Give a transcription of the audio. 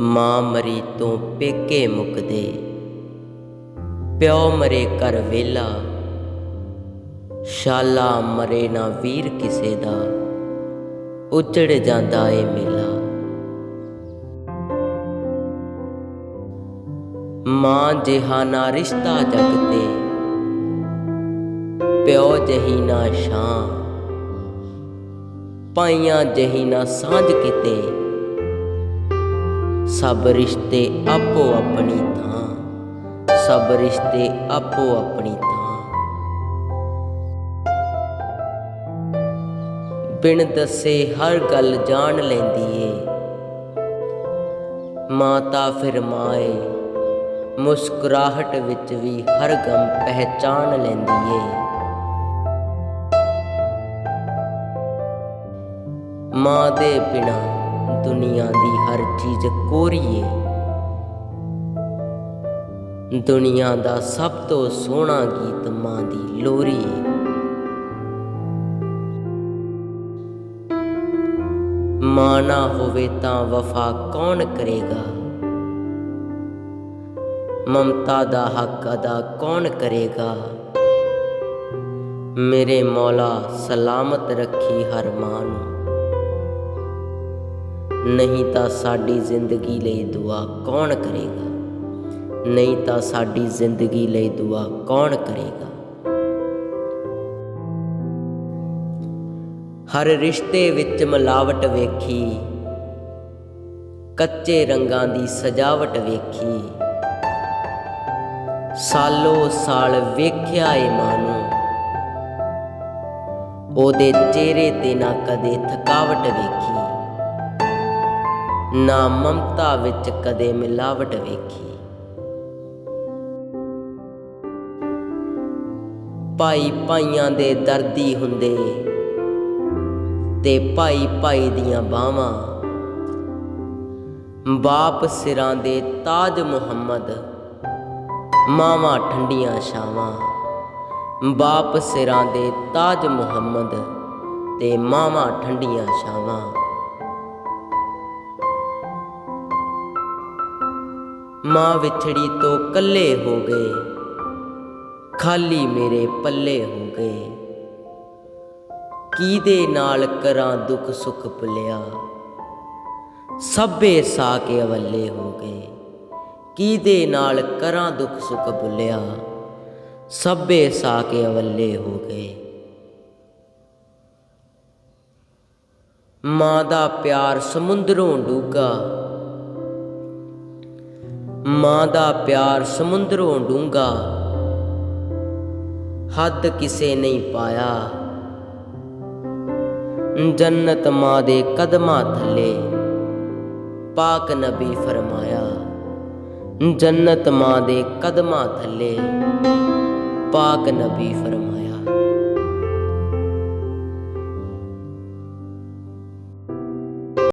ਮਾਂ ਮਰੀ ਤੋਂ ਪੇਕੇ ਮੁਕਦੇ। ਪਿਓ ਮਰੇ ਕਰ ਵੇਲਾ। ਸ਼ਾਲਾ ਮਰੇ ਨਾ ਵੀਰ ਕਿਸੇ ਦਾ। ਉਜੜ ਜਾਂਦਾ ਏ ਮੇਲਾ। ਮਾਂ ਜਿਹਾ ਨਾ ਰਿਸ਼ਤਾ ਜਗ ਤੇ। ਪਿਓ ਜਹੀ ਨਾ ਸ਼ਾਂ। ਪਾਈਆਂ ਜਹੀ ਨਾ ਸਾਂਝ ਕਿਤੇ। ਸਭ ਰਿਸ਼ਤੇ ਆਪੋ ਆਪਣੀ ਥਾਂ। ਸਭ ਰਿਸ਼ਤੇ ਆਪੋ ਆਪਣੀ ਥਾਂ। ਬਿਨ ਦੱਸੇ ਹਰ ਗੱਲ ਜਾਣ ਲੈਂਦੀ ਏ। ਮਾਤਾ ਫਿਰ ਮਾਏ, ਮੁਸਕਰਾਹਟ ਵਿੱਚ ਵੀ ਹਰ ਗਮ ਪਹਿਚਾਨ ਲੈਂਦੀ ਏ। ਮਾਂ ਦੇ ਬਿਨਾ ਦੁਨੀਆ ਦੀ ਹਰ ਚੀਜ਼ ਕੋਰੀਏ। ਦੁਨੀਆ ਦਾ ਸਭ ਤੋਂ ਸੋਹਣਾ ਗੀਤ ਮਾਂ ਦੀ ਲੋਰੀ ਮਾਂ ਨਾ ਹੋਵੇ ਤਾਂ ਵਫਾ ਕੌਣ ਕਰੇਗਾ? ਮਮਤਾ ਦਾ ਹੱਕ ਅਦਾ ਕੌਣ ਕਰੇਗਾ? ਮੇਰੇ ਮੌਲਾ ਸਲਾਮਤ ਰੱਖੀ ਹਰ ਮਾਂ ਨੂੰ। ਨਹੀਂ ਤਾਂ ਸਾਡੀ ਜ਼ਿੰਦਗੀ ਲਈ ਦੁਆ ਕੌਣ ਕਰੇਗਾ? ਨਹੀਂ ਤਾਂ ਸਾਡੀ ਜ਼ਿੰਦਗੀ ਲਈ ਦੁਆ ਕੌਣ ਕਰੇਗਾ? ਹਰ ਰਿਸ਼ਤੇ ਵਿੱਚ ਮਿਲਾਵਟ ਵੇਖੀ, ਕੱਚੇ ਰੰਗਾਂ ਦੀ ਸਜਾਵਟ ਵੇਖੀ। ਸਾਲੋ ਸਾਲ ਵੇਖਿਆ ਏ ਮਾਂ ਨੂੰ ਉਹਦੇ ਚਿਹਰੇ ਤੇ ਨਾ ਕਦੇ ਥਕਾਵਟ ਵੇਖੀ। ਨਾ ਮਮਤਾ ਵਿੱਚ ਕਦੇ ਮਿਲਾਵਟ ਵੇਖੀ। ਭਾਈ ਭਾਈਆਂ ਦੇ ਦਰਦੀ ਹੁੰਦੇ ਤੇ ਭਾਈ ਭਾਈ ਦੀਆਂ ਬਾਹਾਂ। ਬਾਪ ਸਿਰਾਂ ਦੇ ਤਾਜ ਮੁਹੰਮਦ, ਮਾਵਾਂ ਠੰਡੀਆਂ ਛਾਵਾਂ। ਬਾਪ ਸਿਰਾਂ ਦੇ ਤਾਜ ਮੁਹੰਮਦ ਤੇ ਮਾਵਾਂ ਠੰਡੀਆਂ ਛਾਵਾਂ। ਮਾਂ ਵਿਛੜੀ ਤੋਂ ਕੱਲੇ ਹੋ ਗਏ। ਖਾਲੀ ਮੇਰੇ ਪੱਲੇ ਹੋ ਗਏ। ਕੀਦੇ ਨਾਲ ਕਰਾਂ ਦੁੱਖ ਸੁੱਖ ਭੁੱਲਿਆ? ਸਭੇ ਸਾ ਕੇ ਅਵੱਲੇ ਹੋ ਗਏ। ਕੀਦੇ ਨਾਲ ਕਰਾਂ ਦੁੱਖ ਸੁੱਖ ਭੁੱਲਿਆ? ਸਭੇ ਸਾ ਕੇ ਅਵੱਲੇ ਹੋ ਗਏ। ਮਾਂ ਦਾ ਪਿਆਰ ਸਮੁੰਦਰੋਂ ਡੂੰਘਾ। ਮਾਂ ਦਾ ਪਿਆਰ ਸਮੁੰਦਰੋਂ ਡੂੰਘਾ, ਹੱਦ ਕਿਸੇ ਨਹੀਂ ਪਾਇਆ। ਜੰਨਤ ਮਾਂ ਦੇ ਕਦਮਾਂ ਥੱਲੇ ਪਾਕ ਨਬੀ ਫਰਮਾਇਆ, ਜੰਨਤ ਮਾਂ ਦੇ ਕਦਮਾਂ ਥੱਲੇ ਪਾਕ ਨਬੀ ਫਰਮਾਇਆ।